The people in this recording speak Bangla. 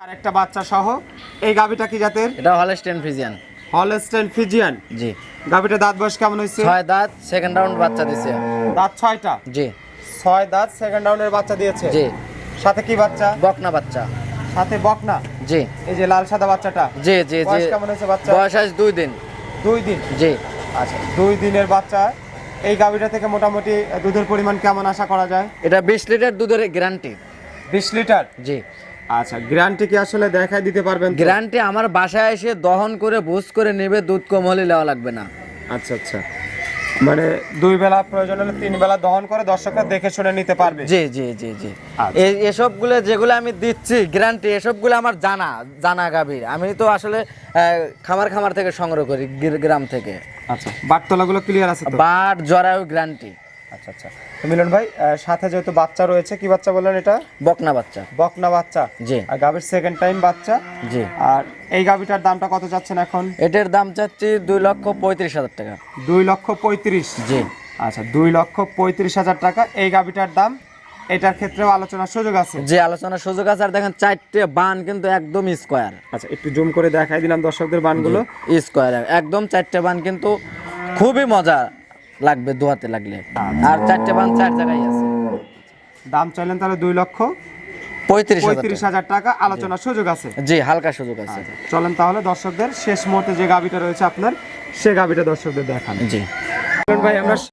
আর একটা বাচ্চা সহ। এই গাভিটা কি জাতের? এটা হলস্টেন ফিজিয়ান হলস্টেন ফিজিয়ান জি। গাভিটা দাঁত বয়স কেমন হয়েছে? ছয় দাঁত সেকেন্ড রাউন্ড বাচ্চা দিছে দাঁত ছয়টা? জি। ছয় দাঁত সেকেন্ড রাউন্ডের বাচ্চা দিয়েছে? জি। সাথে কি বাচ্চা? বকনা বাচ্চা। সাথে বকনা? জি। এই যে লাল সাদা বাচ্চাটা? জি জি জি। বয়স কেমন হয়েছে বাচ্চা? বয়স আজ দুই দিন। দুই দিন? জি। আচ্ছা দুই দিনের বাচ্চা। এই গাভিটা থেকে মোটামুটি দুধের পরিমাণ কেমন আশা করা যায়? এটা বিশ লিটার দুধের গ্যারান্টি বিশ লিটার? জি। আচ্ছা গ্যারান্টি কি আসলে দেখাই দিতে পারবেন? গ্যারান্টি আমার বাসায় এসে দহন করে বুঝ করে নেবে দুধ কম হলে নেওয়া লাগবে না। আচ্ছা আচ্ছা। মানে দুই বেলা প্রয়োজন হলে তিন বেলা দহন করে দর্শকরা দেখে শুনে নিতে পারবে? জি জি জি জি। আচ্ছা। এই এসবগুলো যেগুলো আমি দিচ্ছি গ্যারান্টি এসবগুলো আমার জানা জানা গাভীর। আমি তো আসলে খামার খামার থেকে সংগ্রহ করি গির- গ্রাম থেকে। আচ্ছা বাটতলাগুলো ক্লিয়ার আছে তো? বাট জরায়ু গ্যারান্টি আচ্ছা আচ্ছা। মিলন ভাই সাথে যেহেতু বাচ্চা রয়েছে কি বাচ্চা বললেন এটা? বকনা বাচ্চা। বকনা বাচ্চা। জি। আর গাভির সেকেন্ড টাইম বাচ্চা? জি। আর এই গাভিটার দামটা কত চাচ্ছেন এখন? এটার দাম চাচ্ছি দুই লক্ষ পঁয়ত্রিশ হাজার টাকা। দুই লক্ষ পঁয়ত্রিশ? জি। আচ্ছা দুই লক্ষ পঁয়ত্রিশ হাজার টাকা। এই গাভিটার দাম এটার ক্ষেত্রেও আলোচনার সুযোগ আছে? যে আলোচনার সুযোগ আছে। আর দেখেন চারটে বান কিন্তু একদম স্কোয়ার। আচ্ছা একটু জুম করে দেখাই দিলাম দর্শকদের বানগুলো। স্কোয়ার। একদম চারটে বান কিন্তু খুবই মজা লাগবে দোয়াতে লাগলে। আর চারটে বান চার জায়গায় আছে। দাম চাইলেন তাহলে দুই লক্ষ পঁয়ত্রিশ হাজার হাজার টাকা আলোচনার সুযোগ আছে। জি হালকা সুযোগ আছে। চলেন তাহলে দর্শকদের শেষ মুহূর্তে যে গাভিটা রয়েছে আপনার সে গাভিটা দর্শকদের দেখান। জি। ভাই আমরা